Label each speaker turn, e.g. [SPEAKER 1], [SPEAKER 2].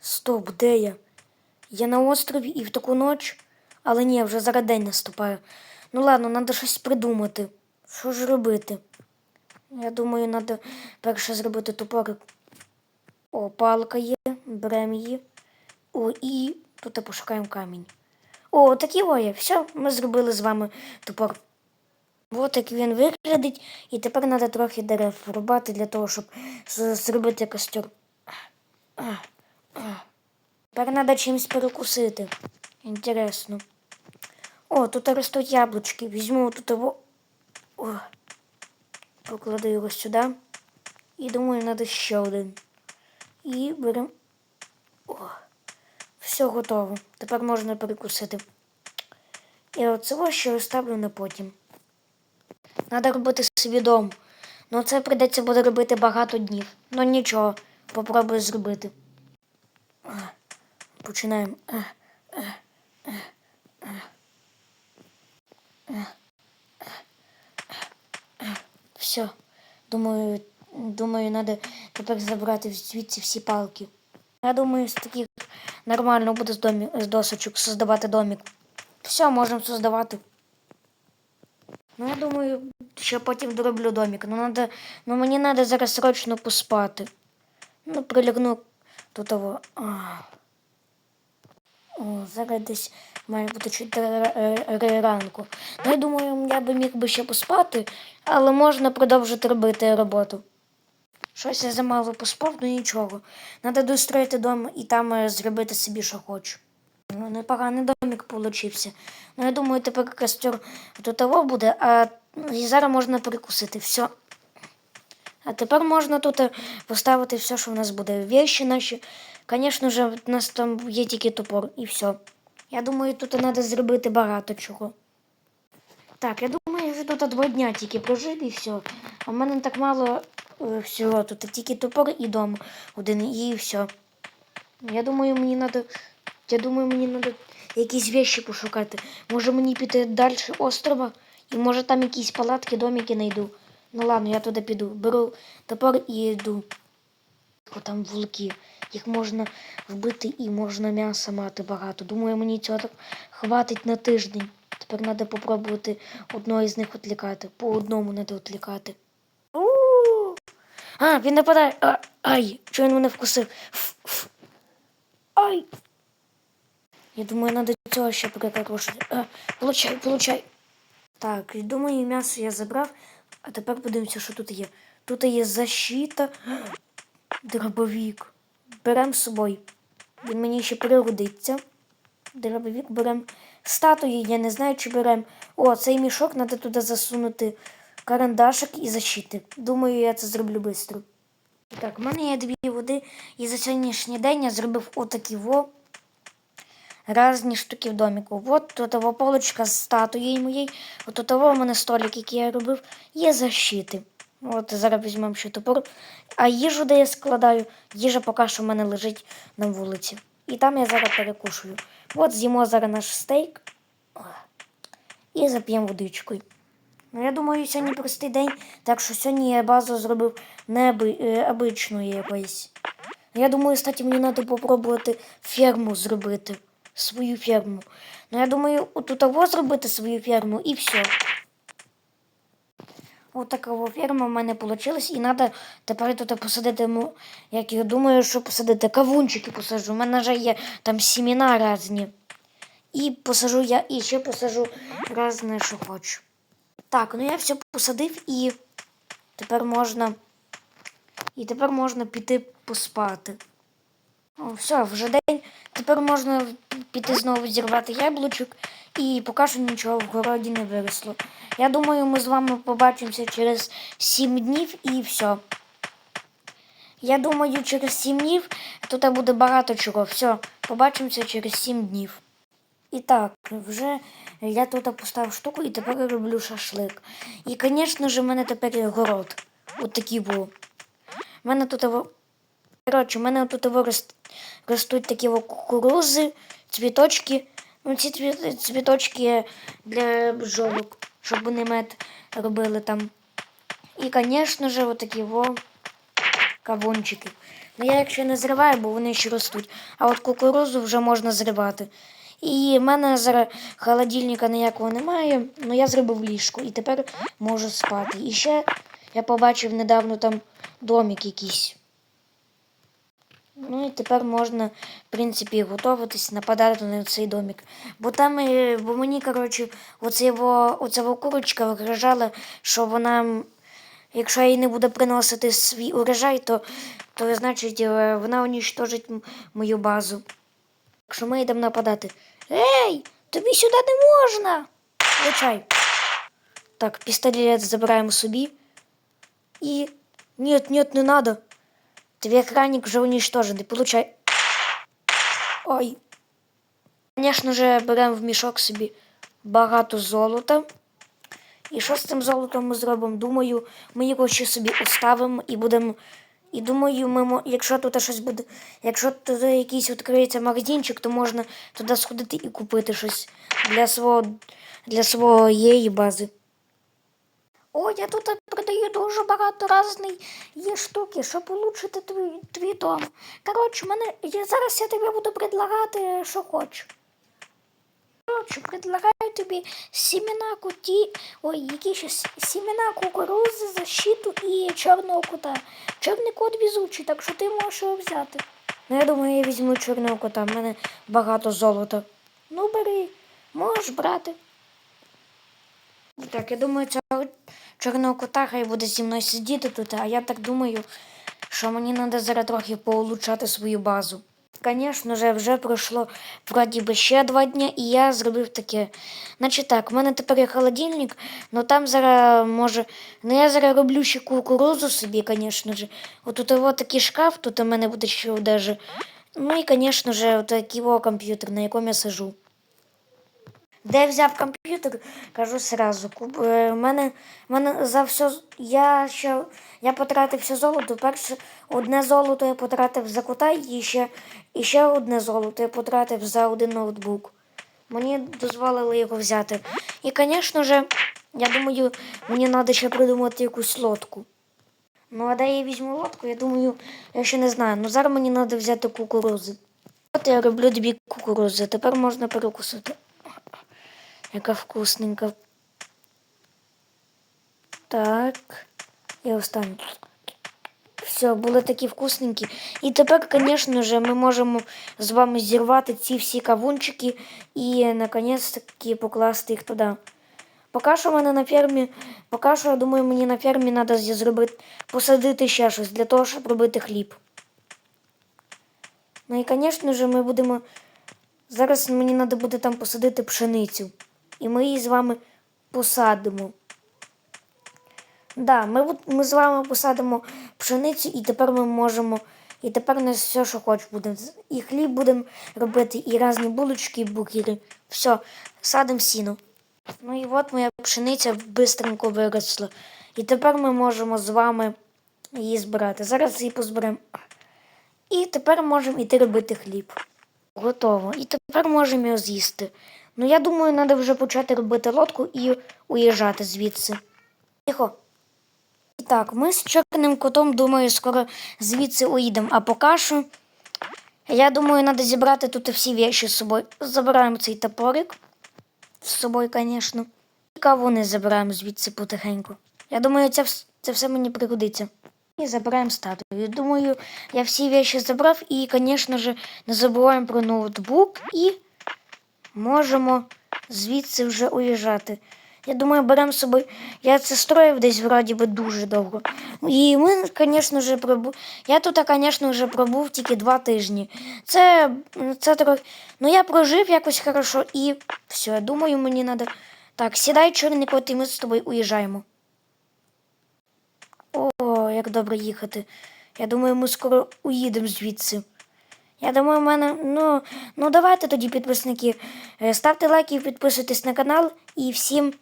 [SPEAKER 1] Стоп, де я? Я на острові і в таку ніч, але ні, вже зараз день наступає. Ну ладно, треба щось придумати. Що ж робити? Я думаю, треба перше зробити топорик. О, палка є, беремо її. О, і тут пошукаємо камінь. О, такі є. Все, ми зробили з вами топор. От як він виглядить, і тепер треба трохи дерев врубати для того, щоб зробити костер. Тепер треба чимось перекусити. Інтересно. О, тут ростуть яблучки. Візьму тут його. О, покладу його сюди. І думаю, треба ще один. І беремо. О, все готово. Тепер можна перекусити. І оце ще оставлю на потім. Треба робити собі дом. Ну це прийдеться буде робити багато днів. Ну нічого, попробую зробити. Починаємо. А, а, а. Все. Думаю, думаю, треба тепер забрати звідси всі палки. Я думаю, з таких нормально буде з, домі, з досочок создавати домик. Все, можемо создавати. Ну, я думаю, що потім дороблю домик. Ну, надо, ну мені треба зараз срочно поспати. Ну, прилягну до того. О, зараз десь має бути 4 ранку. Ну, я думаю, я би міг би ще поспати, але можна продовжити робити роботу. Щось я замало поспав, ну нічого. Треба достроїти дом і там е, зробити собі, що хочу. Ну, непоганий домик получився. Ну, я думаю, тепер костер до того буде, а і зараз можна перекусити. Все. А тепер можна тут е, поставити все, що в нас буде. Вещі наші. Звісно ж, у нас там є тільки топор і все. Я думаю, тут треба зробити багато чого. Так, я думаю, що тут два дня тільки прожити і все. А в мене так мало е, всього. Тут тільки топор і дом один, і все. Я думаю, мені треба. Я думаю, мені треба якісь вещі пошукати. Може мені піти далі острова, і може там якісь палатки, домики знайду. Ну ладно, я туди піду. Беру топор і йду. Там вулки. Їх можна вбити і можна м'яса мати багато. Думаю, мені цього хватить на тиждень. Тепер треба попробувати одного із них відлікати. По одному треба відлікати. А, він нападає. А, ай, чого він мене вкусив? Ф, ф. Ай. Я думаю, треба цього ще прикорушити. А, получай, получай. Так, думаю, м'ясо я забрав, а тепер подивимося, що тут є. Тут є защита, дробовик. Беремо з собою. Він мені ще пригодиться. Дробовик беремо. Статуї, я не знаю, чи беремо. О, цей мішок треба туди засунути карандашик і защити. Думаю, я це зроблю швидко. Так, в мене є дві води, і за сьогоднішній день я зробив отакі во різні штуки в доміку. От тут того полочка з статуєю моєю, от тут того в мене столик, який я робив, є защити. От зараз візьмемо ще топор. А їжу, де я складаю, їжа поки що в мене лежить на вулиці. І там я зараз перекушую. От з'їмо зараз наш стейк і зап'ємо водичкою. Ну, я думаю, сьогодні простий день, так що сьогодні я базу зробив не аби, е, якоюсь. Я думаю, кстати, мені треба попробувати ферму зробити. Свою ферму. Ну, я думаю, отут того зробити свою ферму і все. От така ферма в мене вийшла, і треба тепер тут посадити, як я думаю, що посадити кавунчики посаджу. У мене вже є там сімена різні. І посажу я і ще посажу різне, що хочу. Так, ну я все посадив і тепер можна. І тепер можна піти поспати. О, все, вже день. Тепер можна піти знову зірвати яблучок і поки що нічого в городі не виросло. Я думаю, ми з вами побачимося через 7 днів і все. Я думаю, через 7 днів тут буде багато чого. Все, побачимося через 7 днів. І так, вже я тут поставив штуку і тепер роблю шашлик. І, звісно ж, в мене тепер город. От такий був. У мене тут Коротше, у мене тут во рост- ростуть такі во кукурузи, цвіточки. Ну, ці цві- цвіточки для бджолок, щоб вони мед робили там. І, звісно ж, отакі во кавунчики. Ну я якщо не зриваю, бо вони ще ростуть. А от кукурузу вже можна зривати. І в мене зараз холодильника ніякого немає, але я зробив ліжко і тепер можу спати. І ще я побачив недавно там домик якийсь. Ну і тепер можна, в принципі, готуватись нападати на цей домик. Бо там, бо мені, коротше, оце його, оця курочка вигрожала, що вона, якщо їй не буду приносити свій урожай, то, то значить, е, вона унічтожить мою базу. Так що ми йдемо нападати. Ей, тобі сюди не можна. Влучай. Так, пістолет забираємо собі. І. Нет, нет, не надо. Твій охранник вже уничтожений. Получай. Ой. Звісно ж, беремо в мішок собі багато золота. І що з цим золотом ми зробимо? Думаю, ми його ще собі оставимо і будемо. І думаю, ми, якщо тут щось буде, якщо тут якийсь відкриється магазинчик, то можна туди сходити і купити щось для свого для своєї бази. О, я тут продаю дуже багато різної є штуки, щоб улучшити твій, твій дом. Коротше, мене, я, зараз я тобі буду предлагати, що хочу. Коротше, предлагаю тобі сімена куті, ой, які ще сімена кукурузи, защиту і чорного кота. Чорний кот візучий, так що ти можеш його взяти. Ну, я думаю, я візьму чорного кота, в мене багато золота. Ну, бери, можеш брати. Так, я думаю, цього чорного кота хай буде зі мною сидіти тут, а я так думаю, що мені треба зараз трохи поулучшати свою базу. Звісно ж, вже пройшло вроді ще два дні, і я зробив таке. Значить так, в мене тепер є холодильник, але там зараз може. Ну я зараз роблю ще кукурузу собі, звісно ж. Отут от такий шкаф, тут у мене буде ще одежа. Ну і, звісно ж, такий комп'ютер, на якому я сижу. Де взяв комп'ютер, кажу сразу. Куп, е, мене, мене за все. Я ще я потратив все золото. Перше одне золото я потратив за кота, і ще, і ще одне золото я потратив за один ноутбук. Мені дозволили його взяти. І, звісно ж, я думаю, мені треба ще придумати якусь лодку. Ну, а де я візьму лодку, я думаю, я ще не знаю. Ну зараз мені треба взяти кукурузи. От я роблю дві кукурузи, тепер можна перекусити. Яка вкусненька. Так. І останнє. Все, були такі вкусненькі. І тепер, звісно ж, ми можемо з вами зірвати ці всі кавунчики і наконець-таки покласти їх туди. Поки що мене на фермі, поки що, я думаю, мені на фермі треба зробити, посадити ще щось для того, щоб робити хліб. Ну і, звісно ж, ми будемо. Зараз мені треба буде там посадити пшеницю. І ми її з вами посадимо. Да, ми, ми з вами посадимо пшеницю, і тепер ми можемо. І тепер у нас все, що хоч буде. І хліб будемо робити, і різні булочки, і букери. Все, садимо сіно. Ну і от моя пшениця бистренько виросла. І тепер ми можемо з вами її збирати. Зараз її позберемо. І тепер можемо йти робити хліб. Готово. І тепер можемо його з'їсти. Ну, я думаю, треба вже почати робити лодку і уїжджати звідси. Тихо. І так, ми з чорним котом, думаю, скоро звідси уїдемо. А поки що, я думаю, треба зібрати тут всі віші з собою. Забираємо цей топорик з собою, звісно. І кавуни забираємо звідси потихеньку. Я думаю, це, це все мені пригодиться. І забираємо статую. Думаю, я всі віші забрав і, звісно ж, не забуваємо про ноутбук і можемо звідси вже уїжджати. Я думаю, беремо з собою. Я це строїв десь вроді би дуже довго. І ми, звісно ж, пробу... Я тут, звісно, вже пробув тільки два тижні. Це, це трохи. Ну, я прожив якось хорошо і все, я думаю, мені треба. Так, сідай, чорний кот, і ми з тобою уїжджаємо. О, як добре їхати. Я думаю, ми скоро уїдемо звідси. Я думаю, в мене. Ну, ну давайте тоді, підписники. е, Ставте лайки, підписуйтесь на канал і всім